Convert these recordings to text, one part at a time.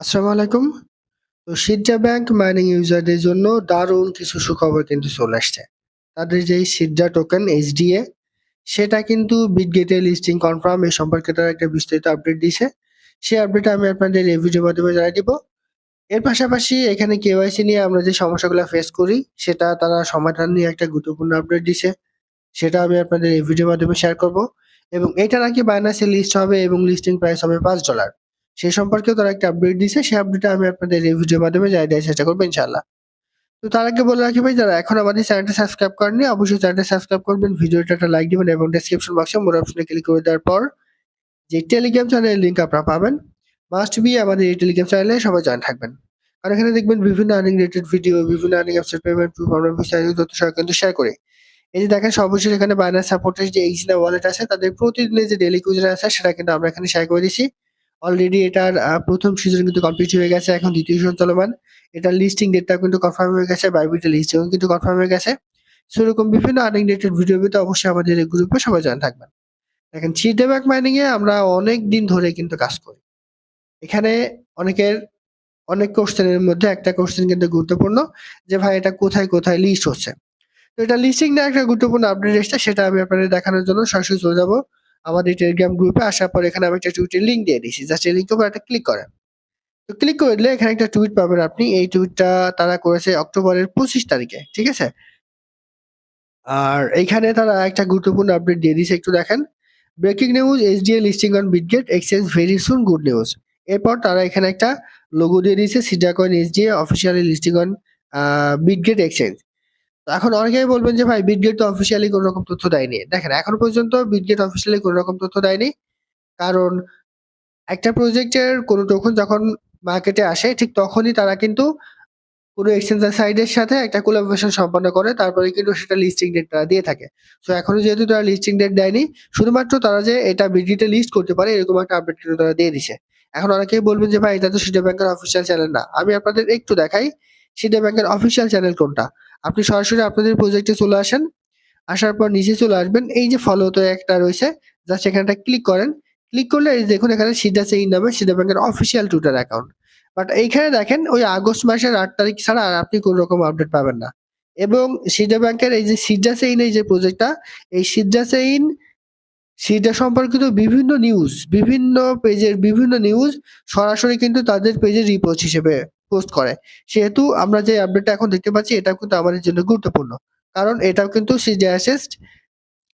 আসসালামু আলাইকুম। তো সিজ্জা ব্যাংক মাইনিং ইউজারদের জন্য দারুণ কিছু সুখবর কিন্তু চলে আসছে। তাদের যেই সিজ্জা টোকেন SDA সেটা কিন্তু বিটগেটে লিস্টিং কনফার্ম এই সম্পর্কে তারা একটা বিস্তারিত আপডেট দিছে। সেই আপডেট আমি আপনাদের এই ভিডিওর মাধ্যমে জানাই দিব। এর পাশাপাশি এখানে কেওয়াইসি নিয়ে আমরা যে সমস্যাগুলো ফেস করি, সেটা তারা সমাধান নিয়ে একটা গুরুত্বপূর্ণ আপডেট দিছে। সেটা আমি আপনাদের এই ভিডিওর মাধ্যমে শেয়ার করব এবং এটা নাকি বাইন্যান্সে লিস্ট হবে এবং লিস্টিং প্রাইস হবে $5 সেই সম্পর্কেও তারা একটা আপডেট দিছে। সেই আপডেটটা আমি আপনাদের এই ভিডিওর মাধ্যমে জানিয়ে দেওয়ার চেষ্টা করব ইনশাআল্লাহ। তো তার আগে বলে রাখি ভাই যারা এখন আমাদের চ্যানেলটা সাবস্ক্রাইব করেননি অবশ্যই চ্যানেলটা সাবস্ক্রাইব করবেন, ভিডিওটা একটা লাইক দিবেন এবং ডেসক্রিপশন বক্সে মোর অপশনে ক্লিক করে দেওয়ার পর যে টেলিগ্রাম চ্যানেলের লিঙ্ক আপনারা পাবেন মাস্ট বি আমাদের এই টেলিগ্রাম চ্যানেলে সবাই জয়েন থাকবেন। আর এখানে দেখবেন বিভিন্ন আর্নিং রিলেটেড ভিডিও, বিভিন্ন আর্নিং অ্যাপসের পেমেন্ট প্রুফ আমরা বিস্তারিত তথ্য সহ কিন্তু শেয়ার করি। এই যে দেখেন সর্বশেষ এখানে বাইন্যান্স সাপোর্টের যে এইচনা ওয়ালেট আছে তাদের প্রতিদিনের যে ডেইলি ইউজার আছে সেটা কিন্তু আমরা এখানে শেয়ার করে দিছি। অলরেডি এটার প্রথম সিজন কিন্তু কমপ্লিট হয়ে গেছে। এখন দ্বিতীয় সিজন চলমান। এটার লিস্টিং ডেটটাও কিন্তু কনফার্ম হয়ে গেছে। বাইবিটের লিস্টিংও কিন্তু কনফার্ম হয়ে গেছে। সো এরকম বিভিন্ন আর্নিং রিলেটেড ভিডিও পেতে অবশ্যই আমাদের এই গ্রুপে সবাই জয়েন থাকবেন। দেখেন সিডা ব্যাংক মাইনিং এ আমরা অনেক দিন ধরে কিন্তু কাজ করি। এখানে অনেকের অনেক কোশ্চেনের মধ্যে একটা কোশ্চেন কিন্তু গুরুত্বপূর্ণ যে ভাই এটা কোথায়, কোথায় লিস্ট হচ্ছে। তো এটা লিস্টিং না একটা গুরুত্বপূর্ণ আপডেট এসেছে সেটা আমি আপনাদের দেখানোর জন্য সরাসরি চলে যাব আমাদের টেলিগ্রাম গ্রুপে আসার পর এখানে আমি একটা টুইটের লিঙ্ক দিয়ে দিয়েছি। জাস্ট এই লিংকের উপর একটা ক্লিক করেন। তো ক্লিক করে দিলে এখানে একটা টুইট পাবেন আপনি। এই টুইটটা তারা করেছে অক্টোবরের ২৫ তারিখে। ঠিক আছে? আর এইখানে তারা একটা গুরুত্বপূর্ণ আপডেট দিয়ে দিয়েছে, একটু দেখেন। Breaking news SDA listing on Bitget exchange very soon good news. এরপর তারা এখানে একটা লোগো দিয়ে দিয়েছে Sidra coin SDA officially listing on Bitget exchange. তো এখন অনেকেই বলবেন যে, ভাই বিটগেট তো অফিসিয়ালি কোন রকম তথ্য দেয়নি। দেখেন, এখনও পর্যন্ত বিটগেট অফিসিয়ালি কোন রকম তথ্য দেয়নি। কারণ একটা প্রজেক্টের কোনো টোকেন যখন মার্কেটে আসে, ঠিক তখনই তারা কিন্তু কোনো এক্সচেঞ্জার সাইডের সাথে একটা কোলাবোরেশন সম্পন্ন করে, তারপরে কিন্তু সেটা লিস্টিং ডেট তারা দিয়ে থাকে। সো এখনও যেহেতু তারা লিস্টিং ডেট দেয়নি, শুধুমাত্র তারা যে এটা বিটগেটে লিস্ট করতে পারে, এরকম একটা আপডেট কিন্তু তারা দিয়ে দিছে। এখন অনেকেই বলবেন যে, ভাই, এটা তো সিডা ব্যাংকের অফিসিয়াল চ্যানেল না। আমি আপনাদের একটু দেখাই সিডা ব্যাংকের অফিসিয়াল চ্যানেল কোনটা। আপনি সরাসরি আপনাদের প্রজেক্টে চলে আসেন। আসার পর নিচে চলে আসবেন। এই যে ফলোতে একটা রয়েছে জাস্ট এখানে একটা ক্লিক করেন। ক্লিক করলে দেখুন এখানে সিডা চেইন নামে সিডা ব্যাংকের অফিসিয়াল টুইটার অ্যাকাউন্ট। বাট এইখানে দেখেন ওই আগস্ট মাসের ৮ তারিখ ছাড়া আর আপনি কোন রকম আপডেট পাবেন না। এবং সিডা ব্যাংকের এই যে সিডা চেইন এই যে প্রজেক্টটা এই সিডা চেইন সিডা সম্পর্কিত বিভিন্ন নিউজ, বিভিন্ন পেজের বিভিন্ন নিউজ সরাসরি কিন্তু তাদের পেজে রিপোর্ট হিসেবে পোস্ট করে। সেহেতু আমরা যে আপডেটটা এখন দেখতে পাচ্ছি, এটাও কিন্তু আমাদের জন্য গুরুত্বপূর্ণ। কারণ এটাও কিন্তু সিডা অ্যাসেস্ট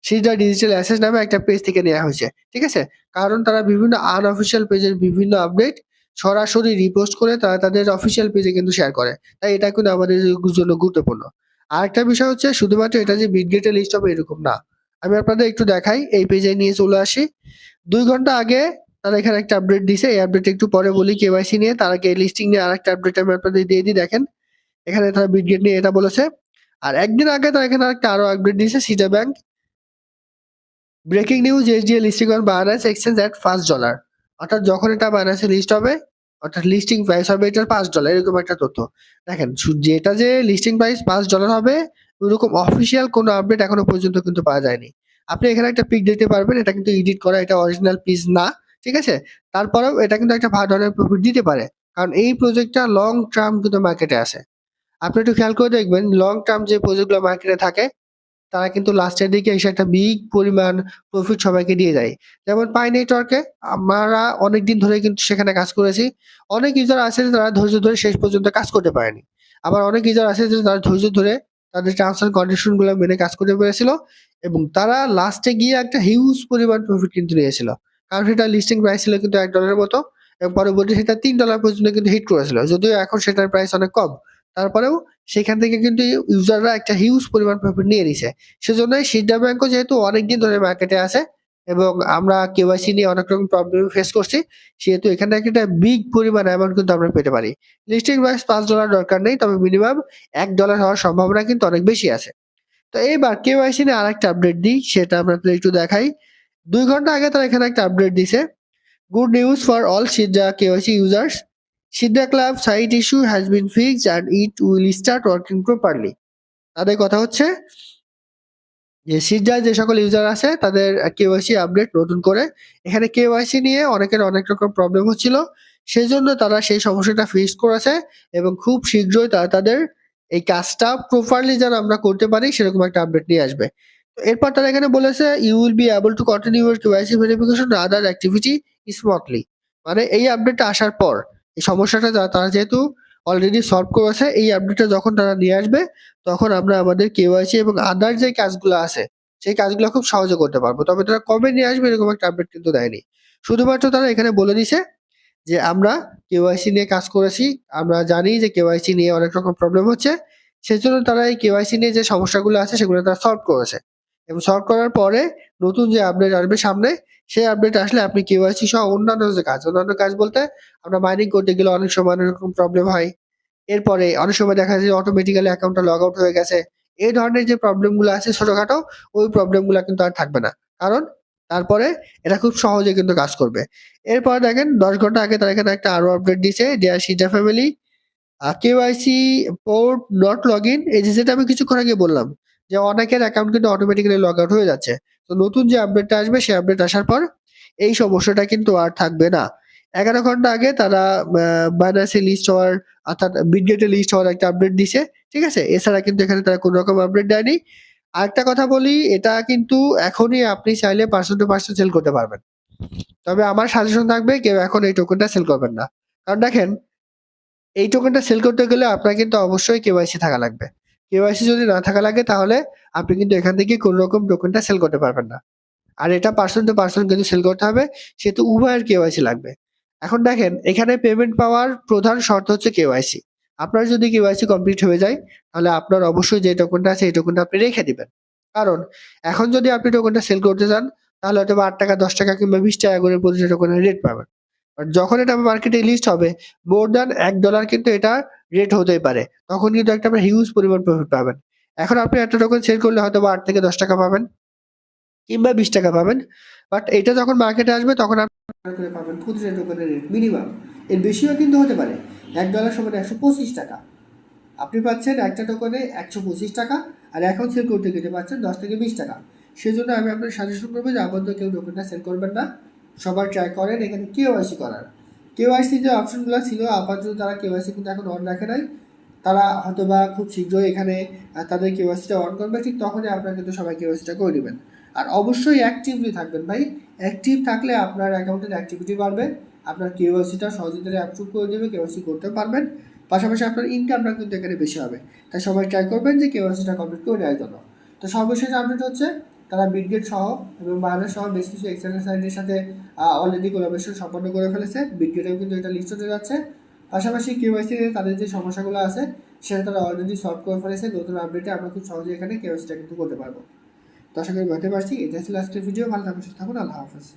সিডা ডিজিটাল অ্যাসেস নামে একটা পেজ থেকে নেওয়া হয়েছে। ঠিক আছে? কারণ তারা বিভিন্ন আনঅফিসিয়াল পেজের বিভিন্ন আপডেট সরাসরি রিপোস্ট করে তারা তাদের অফিসিয়াল পেজে কিন্তু শেয়ার করে। তাই এটা কিন্তু আমাদের জন্য গুরুত্বপূর্ণ। আরেকটা বিষয় হচ্ছে, শুধুমাত্র এটা যে বিটগেটে লিস্ট হবে এরকম না। আমি আপনাদের একটু দেখাই, এই পেজে নিয়ে চলে আসি। দুই ঘণ্টা আগে তারা এখানে একটা আপডেট দিছে। এই আপডেট একটু পরে বলি কেওয়াইসি নিয়ে। তার আগে লিস্টিং নিয়ে আরেকটা আপডেট আমি আপনাদের দিয়ে দিই, দেখেন। এখানে তারা বিটগেট নিয়ে এটা বলেছে। আর একদিন আগে তারা এখানে আরেকটা আরও আপডেট দিয়েছে Sidra bank breaking news SDA listing on Binance exchange at $5 অর্থাৎ যখন এটা বাইন্যান্সে লিস্ট হবে, অর্থাৎ লিস্টিং প্রাইস হবে, এটার $5 এরকম একটা তথ্য। দেখেন যেটা যে লিস্টিং প্রাইস $5 হবে, ওরকম অফিসিয়াল কোনো আপডেট এখনও পর্যন্ত কিন্তু পাওয়া যায়নি। আপনি এখানে একটা পিক দেখতে পারবেন, এটা কিন্তু এডিট করা, এটা অরিজিনাল পিস না। ঠিক আছে? তারপরেও এটা কিন্তু একটা ভালো ধরনের প্রফিট দিতে পারে। কারণ এই প্রজেক্টটা লং টার্ম কিন্তু মার্কেটে আছে। আপনি একটু খেয়াল করে দেখবেন লং টার্ম যে প্রজেক্টগুলো মার্কেটে থাকে, তারা কিন্তু লাস্টের দিকে এসে একটা বিগ পরিমাণ প্রফিট সবাইকে দিয়ে দেয়। যেমন পাই নেটওয়ার্কে আমরা অনেকদিন ধরে কিন্তু সেখানে কাজ করেছি। অনেক ইউজার আছে তারা ধৈর্য ধরে শেষ পর্যন্ত কাজ করতে পারেনি। আবার অনেক ইউজার আছে যে তারা ধৈর্য ধরে তাদের টার্মস এন্ড কন্ডিশনগুলো মেনে কাজ করতে পেরেছিল এবং তারা লাস্টে গিয়ে একটা হিউজ পরিমাণ প্রফিট কিন্তু নিয়েছিল। কারণ সেটা লিস্টিং প্রাইস ছিল কিন্তু এক ডলারের মতো, এবং পরবর্তী সেটা তিন ডলার পর্যন্ত কিন্তু হিট করেছিল। যদিও এখন সেটার প্রাইস অনেক কম। তারপরেও সেখান থেকে কিন্তু ইউজাররা একটা হিউজ পরিমাণ প্রফিট নিয়ে নিছে। সেজন্যই সিডা ব্যাংকও যেহেতু অনেকদিন ধরে মার্কেটে আছে, এবং আমরা কেওয়াইসি নিয়ে অনেক রকম প্রবলেম ফেস করছি, সেহেতু এখানে একটা বিগ পরিমাণ অ্যামাউন্ট কিন্তু আমরা পেতে পারি। লিস্টিং প্রাইস পাঁচ ডলার দরকার নেই, তবে মিনিমাম এক ডলার হওয়ার সম্ভাবনা কিন্তু অনেক বেশি আছে। তো এইবার কেওয়াইসি নিয়ে আরেকটা আপডেট দিই, সেটা আপনাদের একটু দেখাই। ২ ঘণ্টা আগে তারা এখানে একটা আপডেট দিছে। Good news for all Sidra KYC users Sidra club site issue has been fix and it will start working properly. তাদের কথা হচ্ছে যে সিডায় যে সকল ইউজার আছে, তাদের কেওয়াইসি আপডেট নতুন করে এখানে কেওয়াইসি নিয়ে অনেকের অনেক রকম প্রবলেম হচ্ছিল। সেই জন্য তারা সেই সমস্যাটা ফেস করেছে এবং খুব শীঘ্রই তারা তাদের এই কাজটা প্রপারলি যেন আমরা করতে পারি, সেরকম একটা আপডেট নিয়ে আসবে এরপর তারা এখানে বলেছে you will be able to continue your KYC verification other activity smoothly মানে এই আপডেটটা আসার পর, এই সমস্যাটা তারা যেহেতু অলরেডি সলভ করেছে, এই আপডেটটা যখন তারা নিয়ে আসবে, তখন আমরা আমাদের কেওয়াইসি এবং আদার যে কাজগুলো আছে, সেই কাজগুলো খুব সহজে করতে পারব। তবে তারা কবে নিয়ে আসবে এরকম একটা আপডেট কিন্তু দেয়নি। শুধুমাত্র তারা এখানে বলে দিছে যে, আমরা কেওয়াইসি নিয়ে কাজ করেছি, আমরা জানি যে কেওয়াইসি নিয়ে অনেক রকম প্রবলেম হচ্ছে। সেজন্য তারা এই কেওয়াইসি নিয়ে যে সমস্যাগুলো আছে, সেগুলো তারা সলভ করেছে। এবং সলভ করার পরে নতুন যে আপডেট আসবে সামনে, সেই আপডেট আসলে আপনি কেওয়াইসি সহ অন্যান্য যে কাজ, অন্যান্য কাজ বলতে আমরা মাইনিং করতে গেলে অনেক সময় অনেক রকম প্রবলেম হয়। এরপরে অনেক সময় দেখা যায় অটোমেটিক্যালি অ্যাকাউন্টটা লগ আউট হয়ে গেছে। এই ধরনের যে প্রবলেমগুলো আছে ছোটখাটো, ওই প্রবলেমগুলো কিন্তু আর থাকবে না। কারণ তারপরে এটা খুব সহজে কিন্তু কাজ করবে। এরপর দেখেন দশ ঘণ্টা আগে তারা এখানে একটা আরও আপডেট দিছে dear Sidra family KYC port not log in এই যেটা আমি কিছুক্ষণ আগে বললাম যে অনেকের অ্যাকাউন্ট কিন্তু অটোমেটিক্যালি লগ আউট হয়ে যাচ্ছে। তো নতুন যে আপডেটটা আসবে, সেই আপডেট আসার পর এই সমস্যাটা কিন্তু আর থাকবে না। এগারো ঘণ্টা আগে তারা বাইনান্সে লিস্ট হওয়ার, অর্থাৎ বিটগেটে লিস্ট হওয়ার একটা আপডেট দিছে, ঠিক আছে? এছাড়া কিন্তু এখানে তারা কোনো রকম আপডেট দেয়নি। আরেকটা কথা বলি, এটা কিন্তু এখনই আপনি চাইলে পার্সন টু পার্সন সেল করতে পারবেন। তবে আমার সাজেশন থাকবে, কেউ এখন এই টোকেনটা সেল করবেন না। কারণ দেখেন, এই টোকেনটা সেল করতে গেলে আপনার কিন্তু অবশ্যই কেওয়াইসি থাকা লাগবে। কেওয়াইসি যদি না থাকা লাগে, তাহলে আপনি কিন্তু এখান থেকে কোনো রকম টোকেনটা সেল করতে পারবেন না। আর এটা পার্সন টু পার্সন কিন্তু সেল করতে হবে, সেহেতু উভয়ের কেওয়াইসি লাগবে। এখন দেখেন, এখানে পেমেন্ট পাওয়ার প্রধান শর্ত হচ্ছে কেওয়াইসি আপনার যদি কেওয়াইসি কমপ্লিট হয়ে যায়, তাহলে আপনার অবশ্যই যে টোকেনটা আছে, এই টোকেনটা আপনি রেখে দিবেন। কারণ, এখন যদি আপনি টোকেনটা সেল করতে চান, তাহলে হয়তো আট টাকা, দশ টাকা কিংবা বিশ টাকা করে প্রতিটা টোকেনের রেট পাবেন। যখন এটা মার্কেটে লিস্ট হবে মোর দ্যান এক ডলার কিন্তু এটা রেট হতেই পারে। তখন কিন্তু একটা আপনার হিউজ পরিমাণ প্রফিট পাবেন। এখন আপনি একটা টোকেন সেল করলে হয়তো বা আট থেকে দশ টাকা পাবেন, কিংবা বিশ টাকা পাবেন। বাট এটা যখন মার্কেটে আসবে, তখন আপনি পাবেন প্রতিটা টোকেনের রেট মিনিমাম এর বেশিও কিন্তু হতে পারে। এক ডলার সমান একশো পঁচিশ টাকা। আপনি পাচ্ছেন একটা টোকনে একশো পঁচিশ টাকা, আর এখন সেল করতে গেলে পাচ্ছেন দশ থেকে বিশ টাকা। সেজন্য আমি আপনার সাজেশন করব যে আপাতত কেউ টোকেনটা সেল করবেন না। সবার ট্রাই করেন, এখানে কেওয়াইসি করার। কেওয়াইসি যে অপশনগুলো ছিল, আপাতত তারা কেওয়াইসি কিন্তু এখন অন রাখে নাই। তারা হয়তো বা খুব শীঘ্রই এখানে তাদের কেওয়াইসিটা অন করবে, ঠিক তখনই আপনারা কিন্তু সবাই কেওয়াইসিটা করে নেবেন। আর অবশ্যই অ্যাক্টিভলি থাকবেন ভাই। অ্যাক্টিভ থাকলে আপনার অ্যাকাউন্টের অ্যাক্টিভিটি বাড়বে, আপনার কেওয়াইসিটা সহজে তারা অ্যাপ্রুভ করে দেবে কেওয়াইসি করতে পারবেন। পাশাপাশি আপনার ইনকামটা কিন্তু এখানে বেশি হবে। তাই সবাই ট্রাই করবেন যে কেওয়াইসিটা কমপ্লিট করে নেওয়ার জন্য। তো সর্বশেষ আপডেট হচ্ছে তারা বিটগেট সহ এবং বাহানের সহ বেশ কিছু এক্সটার্নাল সাইটের সাথে অলরেডি কোলাবেশন সম্পন্ন করে ফেলেছে। বিটগেটেও কিন্তু এটা লিস্ট হতে যাচ্ছে। পাশাপাশি কেওয়াইসি তাদের যে সমস্যাগুলো আছে, সেটা তারা অলরেডি সলভ করে ফেলেছে। নতুন আপডেটে আমরা খুব সহজে এখানে কেওয়াইসিটা কিন্তু করতে পারব। তো আশা করি বলতে পারছি। এটা ছিল আজকের ভিডিও ভালো থাকুন, সুস্থ থাকুন। আল্লাহ হাফেজ।